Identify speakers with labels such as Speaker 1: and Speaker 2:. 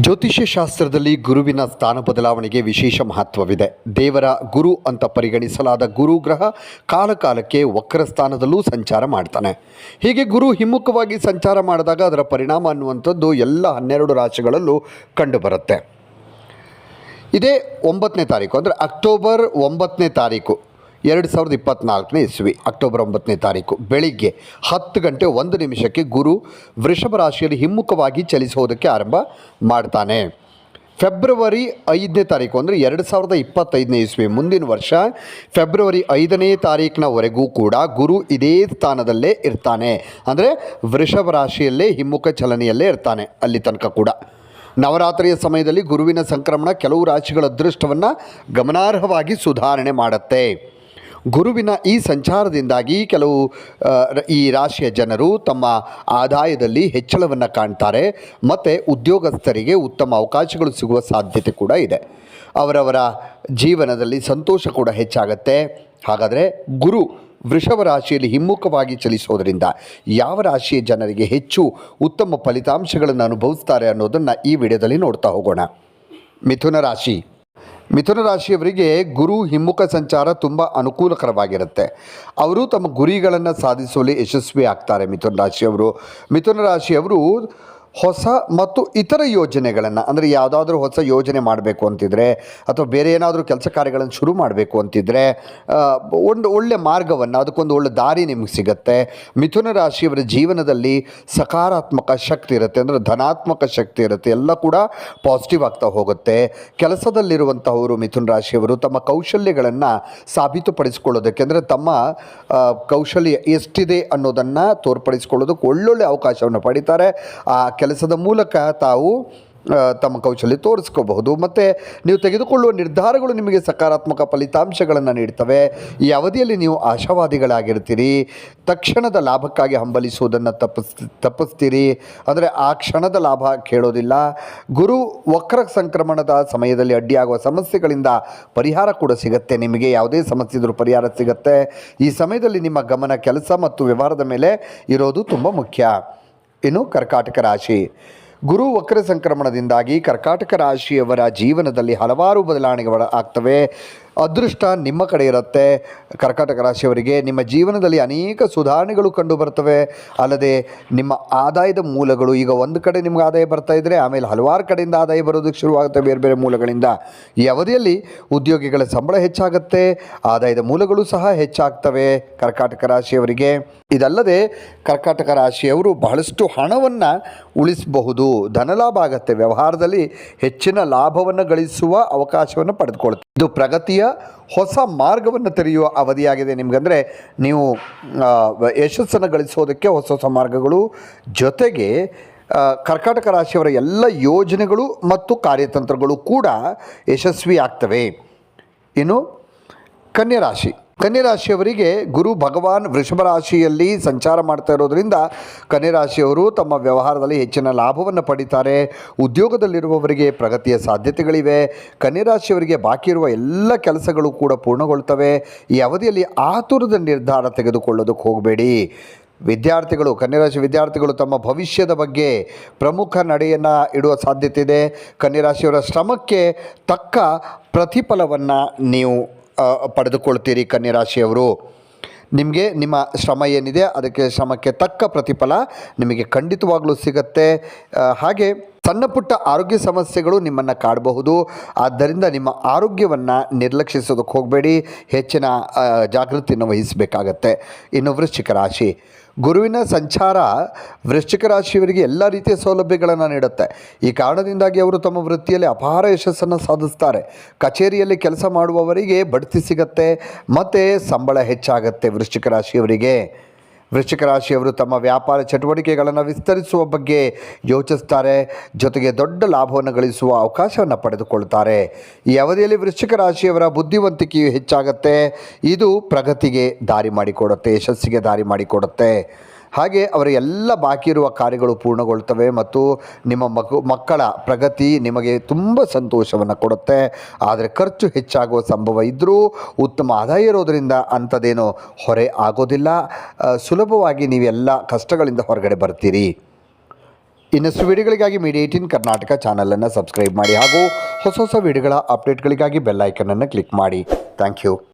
Speaker 1: ಜ್ಯೋತಿಷ್ಯ ಶಾಸ್ತ್ರದಲ್ಲಿ ಗುರುವಿನ ಸ್ಥಾನ ಬದಲಾವಣೆಗೆ ವಿಶೇಷ ಮಹತ್ವವಿದೆ. ದೇವರ ಗುರು ಅಂತ ಪರಿಗಣಿಸಲಾದ ಗುರು ಗ್ರಹ ಕಾಲಕಾಲಕ್ಕೆ ವಕ್ರ ಸ್ಥಾನದಲ್ಲೂ ಸಂಚಾರ ಮಾಡ್ತಾನೆ. ಹೀಗೆ ಗುರು ಹಿಮ್ಮುಖವಾಗಿ ಸಂಚಾರ ಮಾಡಿದಾಗ ಅದರ ಪರಿಣಾಮ ಅನ್ನುವಂಥದ್ದು ಎಲ್ಲ ಹನ್ನೆರಡು ರಾಶಿಗಳಲ್ಲೂ ಕಂಡುಬರುತ್ತೆ. ಇದೇ ಒಂಬತ್ತನೇ ತಾರೀಕು, ಅಂದರೆ ಅಕ್ಟೋಬರ್ ಒಂಬತ್ತನೇ ತಾರೀಕು. ಎರಡು ಸಾವಿರದ ಇಪ್ಪತ್ತ್ನಾಲ್ಕನೇ ಇಸ್ವಿ, ಅಕ್ಟೋಬರ್ ಒಂಬತ್ತನೇ ತಾರೀಕು. ಬೆಳಿಗ್ಗೆ ಹತ್ತು ಗಂಟೆ ಒಂದು ನಿಮಿಷಕ್ಕೆ ಗುರು ವೃಷಭ ರಾಶಿಯಲ್ಲಿ ಹಿಮ್ಮುಖವಾಗಿ ಚಲಿಸೋದಕ್ಕೆ ಆರಂಭ ಮಾಡ್ತಾನೆ. ಫೆಬ್ರವರಿ ಐದನೇ ತಾರೀಕು ಅಂದರೆ ಎರಡು ಸಾವಿರದ ಇಪ್ಪತ್ತೈದನೇ ಇಸ್ವಿ, ಮುಂದಿನ ವರ್ಷ ಫೆಬ್ರವರಿ ಐದನೇ ತಾರೀಕಿನವರೆಗೂ ಕೂಡ ಗುರು ಇದೇ ಸ್ಥಾನದಲ್ಲೇ ಇರ್ತಾನೆ. ಅಂದರೆ ವೃಷಭ ರಾಶಿಯಲ್ಲೇ ಹಿಮ್ಮುಖ ಚಲನೆಯಲ್ಲೇ ಇರ್ತಾನೆ ಅಲ್ಲಿ ತನಕ ಕೂಡ. ನವರಾತ್ರಿಯ ಸಮಯದಲ್ಲಿ ಗುರುವಿನ ಸಂಕ್ರಮಣ ಕೆಲವು ರಾಶಿಗಳ ಅದೃಷ್ಟವನ್ನು ಗಮನಾರ್ಹವಾಗಿ ಸುಧಾರಣೆ ಮಾಡುತ್ತೆ. ಗುರುವಿನ ಈ ಸಂಚಾರದಿಂದಾಗಿ ಕೆಲವು ಈ ರಾಶಿಯ ಜನರು ತಮ್ಮ ಆದಾಯದಲ್ಲಿ ಹೆಚ್ಚಳವನ್ನು ಕಾಣ್ತಾರೆ, ಮತ್ತು ಉದ್ಯೋಗಸ್ಥರಿಗೆ ಉತ್ತಮ ಅವಕಾಶಗಳು ಸಿಗುವ ಸಾಧ್ಯತೆ ಕೂಡ ಇದೆ. ಅವರವರ ಜೀವನದಲ್ಲಿ ಸಂತೋಷ ಕೂಡ ಹೆಚ್ಚಾಗತ್ತೆ. ಹಾಗಾದರೆ ಗುರು ವೃಷಭ ರಾಶಿಯಲ್ಲಿ ಹಿಮ್ಮುಖವಾಗಿ ಚಲಿಸೋದರಿಂದ ಯಾವ ರಾಶಿಯ ಜನರಿಗೆ ಹೆಚ್ಚು ಉತ್ತಮ ಫಲಿತಾಂಶಗಳನ್ನು ಅನುಭವಿಸ್ತಾರೆ ಅನ್ನೋದನ್ನು ಈ ವಿಡಿಯೋದಲ್ಲಿ ನೋಡ್ತಾ ಹೋಗೋಣ. ಮಿಥುನ ರಾಶಿ. ಮಿಥುನ ರಾಶಿಯವರಿಗೆ ಗುರು ಹಿಮ್ಮುಖ ಸಂಚಾರ ತುಂಬ ಅನುಕೂಲಕರವಾಗಿರುತ್ತೆ. ಅವರು ತಮ್ಮ ಗುರಿಗಳನ್ನು ಸಾಧಿಸುವಲ್ಲಿ ಯಶಸ್ವಿ ಆಗ್ತಾರೆ ಮಿಥುನ ರಾಶಿಯವರು. ಮಿಥುನ ರಾಶಿಯವರು ಹೊಸ ಮತ್ತು ಇತರ ಯೋಜನೆಗಳನ್ನು, ಅಂದರೆ ಯಾವುದಾದ್ರೂ ಹೊಸ ಯೋಜನೆ ಮಾಡಬೇಕು ಅಂತಿದ್ರೆ, ಅಥವಾ ಬೇರೆ ಏನಾದರೂ ಕೆಲಸ ಕಾರ್ಯಗಳನ್ನು ಶುರು ಮಾಡಬೇಕು ಅಂತಿದ್ರೆ ಒಂದು ಒಳ್ಳೆ ಮಾರ್ಗವನ್ನು, ಅದಕ್ಕೊಂದು ಒಳ್ಳೆ ದಾರಿ ನಿಮಗೆ ಸಿಗುತ್ತೆ. ಮಿಥುನ ರಾಶಿಯವರ ಜೀವನದಲ್ಲಿ ಸಕಾರಾತ್ಮಕ ಶಕ್ತಿ ಇರುತ್ತೆ, ಅಂದರೆ ಧನಾತ್ಮಕ ಶಕ್ತಿ ಇರುತ್ತೆ, ಎಲ್ಲ ಕೂಡ ಪಾಸಿಟಿವ್ ಆಗ್ತಾ ಹೋಗುತ್ತೆ. ಕೆಲಸದಲ್ಲಿರುವಂತಹವರು ಮಿಥುನ ರಾಶಿಯವರು ತಮ್ಮ ಕೌಶಲ್ಯಗಳನ್ನು ಸಾಬೀತುಪಡಿಸಿಕೊಳ್ಳೋದಕ್ಕೆ, ಅಂದರೆ ತಮ್ಮ ಕೌಶಲ್ಯ ಎಷ್ಟಿದೆ ಅನ್ನೋದನ್ನು ತೋರ್ಪಡಿಸಿಕೊಳ್ಳೋದಕ್ಕೆ ಒಳ್ಳೊಳ್ಳೆ ಅವಕಾಶವನ್ನು ಪಡಿತಾರೆ. ಆ ಕೆಲಸದ ಮೂಲಕ ತಾವು ತಮ್ಮ ಕೌಶಲ್ಯ ತೋರಿಸ್ಕೋಬಹುದು. ಮತ್ತು ನೀವು ತೆಗೆದುಕೊಳ್ಳುವ ನಿರ್ಧಾರಗಳು ನಿಮಗೆ ಸಕಾರಾತ್ಮಕ ಫಲಿತಾಂಶಗಳನ್ನು ನೀಡ್ತವೆ. ಈ ಅವಧಿಯಲ್ಲಿ ನೀವು ಆಶಾವಾದಿಗಳಾಗಿರ್ತೀರಿ. ತಕ್ಷಣದ ಲಾಭಕ್ಕಾಗಿ ಹಂಬಲಿಸುವುದನ್ನು ತಪ್ಪಿಸ್, ತಪ್ಪಿಸ್ತೀರಿ. ಅಂದರೆ ಆ ಕ್ಷಣದ ಲಾಭ ಕೇಳೋದಿಲ್ಲ. ಗುರು ವಕ್ರ ಸಂಕ್ರಮಣದ ಸಮಯದಲ್ಲಿ ಅಡ್ಡಿಯಾಗುವ ಸಮಸ್ಯೆಗಳಿಂದ ಪರಿಹಾರ ಕೂಡ ಸಿಗುತ್ತೆ. ನಿಮಗೆ ಯಾವುದೇ ಸಮಸ್ಯೆ ಇದ್ರೂ ಪರಿಹಾರ ಸಿಗುತ್ತೆ. ಈ ಸಮಯದಲ್ಲಿ ನಿಮ್ಮ ಗಮನ, ಕೆಲಸ ಮತ್ತು ವ್ಯವಹಾರದ ಮೇಲೆ ಇರೋದು ತುಂಬ ಮುಖ್ಯ. ಇನ್ನು ಕರ್ಕಾಟಕ ರಾಶಿ. ಗುರು ವಕ್ರ ಸಂಕ್ರಮಣದಿಂದಾಗಿ ಕರ್ಕಾಟಕ ರಾಶಿಯವರ ಜೀವನದಲ್ಲಿ ಹಲವಾರು ಬದಲಾವಣೆಗಳು ಆಗ್ತವೆ. ಅದೃಷ್ಟ ನಿಮ್ಮ ಕಡೆ ಇರುತ್ತೆ. ಕರ್ಕಾಟಕ ರಾಶಿಯವರಿಗೆ ನಿಮ್ಮ ಜೀವನದಲ್ಲಿ ಅನೇಕ ಸುಧಾರಣೆಗಳು ಕಂಡು ಬರ್ತವೆ ಅಲ್ಲದೆ ನಿಮ್ಮ ಆದಾಯದ ಮೂಲಗಳು ಈಗ ಒಂದು ಕಡೆ ನಿಮ್ಗೆ ಆದಾಯ ಬರ್ತಾ ಇದ್ದರೆ ಆಮೇಲೆ ಹಲವಾರು ಕಡೆಯಿಂದ ಆದಾಯ ಬರೋದಕ್ಕೆ ಶುರುವಾಗುತ್ತೆ ಬೇರೆ ಬೇರೆ ಮೂಲಗಳಿಂದ. ಈ ಅವಧಿಯಲ್ಲಿ ಉದ್ಯೋಗಿಗಳ ಸಂಬಳ ಹೆಚ್ಚಾಗುತ್ತೆ. ಆದಾಯದ ಮೂಲಗಳು ಸಹ ಹೆಚ್ಚಾಗ್ತವೆ ಕರ್ಕಾಟಕ ರಾಶಿಯವರಿಗೆ. ಇದಲ್ಲದೆ ಕರ್ಕಾಟಕ ರಾಶಿಯವರು ಬಹಳಷ್ಟು ಹಣವನ್ನು ಉಳಿಸಬಹುದು. ಧನಲಾಭ ಆಗುತ್ತೆ. ವ್ಯವಹಾರದಲ್ಲಿ ಹೆಚ್ಚಿನ ಲಾಭವನ್ನು ಗಳಿಸುವ ಅವಕಾಶವನ್ನು ಪಡೆದುಕೊಳ್ಳುತ್ತೆ ಇದು ಪ್ರಗತಿಯ ಹೊಸ ಮಾರ್ಗವನ್ನು ತೆರೆಯುವ ಅವಧಿಯಾಗಿದೆ. ನಿಮಗಂದರೆ ನೀವು ಯಶಸ್ಸನ್ನು ಗಳಿಸೋದಕ್ಕೆ ಹೊಸ ಹೊಸ ಮಾರ್ಗಗಳು, ಜೊತೆಗೆ ಕರ್ಕಾಟಕ ರಾಶಿಯವರ ಎಲ್ಲ ಯೋಜನೆಗಳು ಮತ್ತು ಕಾರ್ಯತಂತ್ರಗಳು ಕೂಡ ಯಶಸ್ವಿ ಆಗ್ತವೆ ಇನ್ನು ಕನ್ಯಾ ರಾಶಿ ಕನ್ಯಾ ರಾಶಿಯವರಿಗೆ ಗುರು ಭಗವಾನ್ ವೃಷಭ ರಾಶಿಯಲ್ಲಿ ಸಂಚಾರ ಮಾಡ್ತಾ ಇರೋದ್ರಿಂದ ಕನ್ಯರಾಶಿಯವರು ತಮ್ಮ ವ್ಯವಹಾರದಲ್ಲಿ ಹೆಚ್ಚಿನ ಲಾಭವನ್ನು ಪಡಿತಾರೆ. ಉದ್ಯೋಗದಲ್ಲಿರುವವರಿಗೆ ಪ್ರಗತಿಯ ಸಾಧ್ಯತೆಗಳಿವೆ. ಕನ್ಯರಾಶಿಯವರಿಗೆ ಬಾಕಿ ಇರುವ ಎಲ್ಲ ಕೆಲಸಗಳು ಕೂಡ ಪೂರ್ಣಗೊಳ್ತವೆ. ಈ ಅವಧಿಯಲ್ಲಿ ಆತುರದ ನಿರ್ಧಾರ ತೆಗೆದುಕೊಳ್ಳೋದಕ್ಕೆ ಹೋಗಬೇಡಿ. ವಿದ್ಯಾರ್ಥಿಗಳು, ಕನ್ಯರಾಶಿ ವಿದ್ಯಾರ್ಥಿಗಳು ತಮ್ಮ ಭವಿಷ್ಯದ ಬಗ್ಗೆ ಪ್ರಮುಖ ನಡೆಯನ್ನು ಇಡುವ ಸಾಧ್ಯತೆ ಇದೆ. ಕನ್ಯರಾಶಿಯವರ ಶ್ರಮಕ್ಕೆ ತಕ್ಕ ಪ್ರತಿಫಲವನ್ನು ನೀವು ಪಡೆದುಕೊಳ್ತೀರಿ ಕನ್ಯರಾಶಿಯವರು. ನಿಮಗೆ ನಿಮ್ಮ ಶ್ರಮ ಏನಿದೆ ಅದಕ್ಕೆ ಶ್ರಮಕ್ಕೆ ತಕ್ಕ ಪ್ರತಿಫಲ ನಿಮಗೆ ಖಂಡಿತವಾಗಲೂ ಸಿಗುತ್ತೆ. ಹಾಗೆ ಸಣ್ಣ ಪುಟ್ಟ ಆರೋಗ್ಯ ಸಮಸ್ಯೆಗಳು ನಿಮ್ಮನ್ನು ಕಾಡಬಹುದು. ಆದ್ದರಿಂದ ನಿಮ್ಮ ಆರೋಗ್ಯವನ್ನು ನಿರ್ಲಕ್ಷಿಸೋದಕ್ಕೆ ಹೋಗಬೇಡಿ. ಹೆಚ್ಚಿನ ಜಾಗೃತಿಯನ್ನು ವಹಿಸಬೇಕಾಗತ್ತೆ. ಇನ್ನು ವೃಶ್ಚಿಕ ರಾಶಿ. ಗುರುವಿನ ಸಂಚಾರ ವೃಶ್ಚಿಕ ರಾಶಿಯವರಿಗೆ ಎಲ್ಲ ರೀತಿಯ ಸೌಲಭ್ಯಗಳನ್ನು ನೀಡುತ್ತೆ. ಈ ಕಾರಣದಿಂದಾಗಿ ಅವರು ತಮ್ಮ ವೃತ್ತಿಯಲ್ಲಿ ಅಪಾರ ಯಶಸ್ಸನ್ನು ಸಾಧಿಸ್ತಾರೆ. ಕಚೇರಿಯಲ್ಲಿ ಕೆಲಸ ಮಾಡುವವರಿಗೆ ಬಡ್ತಿ ಸಿಗತ್ತೆ, ಮತ್ತು ಸಂಬಳ ಹೆಚ್ಚಾಗತ್ತೆ ವೃಶ್ಚಿಕ ರಾಶಿಯವರಿಗೆ. ವೃಶ್ಚಿಕ ರಾಶಿಯವರು ತಮ್ಮ ವ್ಯಾಪಾರ ಚಟುವಟಿಕೆಗಳನ್ನು ವಿಸ್ತರಿಸುವ ಬಗ್ಗೆ ಯೋಚಿಸ್ತಾರೆ, ಜೊತೆಗೆ ದೊಡ್ಡ ಲಾಭವನ್ನು ಗಳಿಸುವ ಅವಕಾಶವನ್ನು ಪಡೆದುಕೊಳ್ತಾರೆ. ಈ ಅವಧಿಯಲ್ಲಿ ವೃಶ್ಚಿಕ ರಾಶಿಯವರ ಬುದ್ಧಿವಂತಿಕೆಯು ಹೆಚ್ಚಾಗುತ್ತೆ, ಇದು ಪ್ರಗತಿಗೆ ದಾರಿ ಮಾಡಿಕೊಡುತ್ತೆ, ಯಶಸ್ಸಿಗೆ ದಾರಿ ಮಾಡಿಕೊಡುತ್ತೆ. ಹಾಗೆ ಅವರ ಎಲ್ಲ ಬಾಕಿ ಇರುವ ಕಾರ್ಯಗಳು ಪೂರ್ಣಗೊಳ್ತವೆ ಮತ್ತು ನಿಮ್ಮ ಮಗು, ಮಕ್ಕಳ ಪ್ರಗತಿ ನಿಮಗೆ ತುಂಬ ಸಂತೋಷವನ್ನು ಕೊಡುತ್ತೆ. ಆದರೆ ಖರ್ಚು ಹೆಚ್ಚಾಗುವ ಸಂಭವ ಇದ್ದರೂ ಉತ್ತಮ ಆದಾಯ ಇರೋದರಿಂದ ಅಂಥದ್ದೇನು ಹೊರೆ ಆಗೋದಿಲ್ಲ. ಸುಲಭವಾಗಿ ನೀವೆಲ್ಲ ಕಷ್ಟಗಳಿಂದ ಹೊರಗಡೆ ಬರ್ತೀರಿ. ಇನ್ನಷ್ಟು ವಿಡಿಯೋಗಳಿಗಾಗಿ ಮೀಡಿಯಾ ಕರ್ನಾಟಕ ಚಾನಲನ್ನು ಸಬ್ಸ್ಕ್ರೈಬ್ ಮಾಡಿ ಹಾಗೂ ಹೊಸ ಹೊಸ ವಿಡಿಯೋಗಳ ಅಪ್ಡೇಟ್ಗಳಿಗಾಗಿ ಬೆಲ್ ಐಕನನ್ನು ಕ್ಲಿಕ್ ಮಾಡಿ. Thank you.